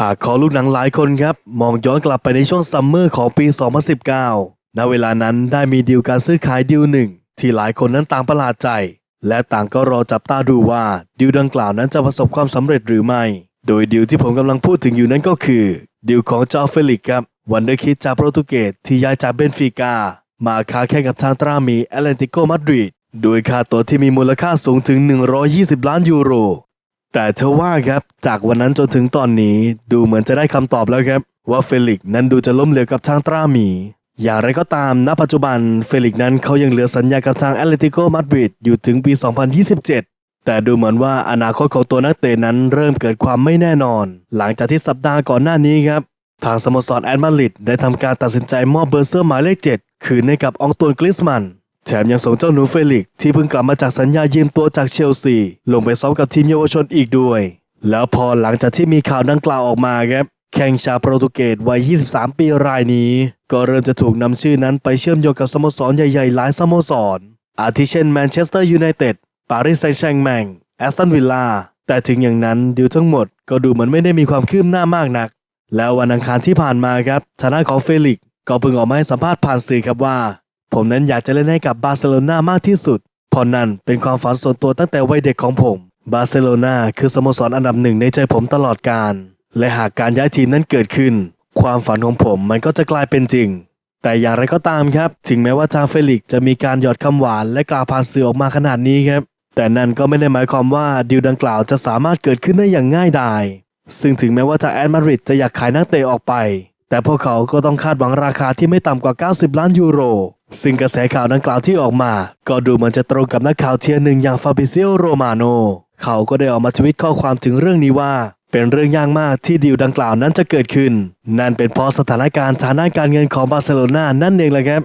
หากขอลูกหนังหลายคนครับ มองย้อนกลับไปในช่วงซัมเมอร์ของปี 2019 ณ เวลานั้นได้มีดีลการซื้อขายดีลหนึ่ง ที่หลายคนนั้นต่างประหลาดใจ และต่างก็รอจับตาดูว่าดีลดังกล่าวนั้นจะประสบความสำเร็จหรือไม่ โดยดีลที่ผมกำลังพูดถึงอยู่นั้นก็คือดีลของจอเฟลิกครับวันเดอร์คิดจากโปรตุเกสที่ย้ายจากเบนฟิกา มาค้าแข่งกับทางตรามีแอตเลนติโกมาดริดโดยค่าตัวที่มีมูลค่าสูงถึง 120 ล้านยูโร แต่เธอว่าครับจากวันนั้นจนถึงตอนนี้ดูเหมือนจะได้คำตอบแล้วครับ ว่าเฟลิกนั้นดูจะล้มเหลวกับทางตราหมี อย่างไรก็ตามณปัจจุบันเฟลิกนั้นเขายังเหลือสัญญากับทางแอตเลติโกมาดริดอยู่ถึงปี 2027 แต่ดูเหมือนว่าอนาคตของตัวนักเตะนั้นเริ่มเกิดความไม่แน่นอน หลังจากที่สัปดาห์ก่อนหน้านี้ครับทางสโมสรแอตมาดริดได้ทำการตัดสินใจมอบเบอร์เซอร์หมายเลข 7 คืนให้กับอองตวนกลิสมัน แถมยังส่งเจ้าหนูเฟลิกซ์ที่เพิ่งกลับมาจากสัญญายืมตัวจากเชลซี ลงไปซ้อมกับทีมเยาวชนอีกด้วย แล้วพอหลังจากที่มีข่าวดังกล่าวออกมาครับแข่งชาโปรตุเกสวัย 23 ปีรายนี้ ก็เริ่มจะถูกนำชื่อนั้นไปเชื่อมโยงกับสโมสรใหญ่ๆ หลายสโมสร อาทิเช่นแมนเชสเตอร์ยูไนเต็ด ปารีสแซงต์แชร์แมง แอสตันวิลล่า แต่ถึงอย่างนั้นดิวทั้งหมดก็ดูเหมือนไม่ได้มีความคืบหน้ามากนัก แล้ววันอังคารที่ผ่านมาครับทางด้านของเฟลิกซ์ก็เพิ่งออกมาให้สัมภาษณ์ผ่านสื่อครับว่า ผมนั้นอยากจะเล่นให้กับบาร์เซโลนามากที่สุดเพราะนั่นเป็นความฝันส่วนตัวตั้งแต่วัยเด็กของผม บาร์เซโลนาคือสโมสรอันดับหนึ่งในใจผมตลอดกาลและหากการย้ายทีมนั้นเกิดขึ้น ความฝันของผมมันก็จะกลายเป็นจริง แต่อย่างไรก็ตามครับ ถึงแม้ว่าทางเฟลิกจะมีการหยอดคำหวานและกล่าวผ่านสื่อออกมาขนาดนี้ครับ แต่นั่นก็ไม่ได้หมายความว่าดีลดังกล่าวจะสามารถเกิดขึ้นได้อย่างง่ายดาย ซึ่งถึงแม้ว่าทางแอตมาดริดจะอยากขายนักเตะออกไป แต่พวกเขาก็ต้องคาดหวังราคาที่ไม่ต่ำกว่า 90 ล้านยูโร ซึ่งกระแสข่าวดังกล่าวที่ออกมา ก็ดูเหมือนจะตรงกับนักข่าวเทียร์หนึ่งอย่างฟาบิเซโอโรมาโนเขาก็ได้ออกมาทวิตข้อความถึงเรื่องนี้ว่า เป็นเรื่องยากมากที่ดีลดังกล่าวนั้นจะเกิดขึ้น นั่นเป็นเพราะสถานการณ์ทางด้านการเงินของบาร์เซโลนานั่นเองแหละครับ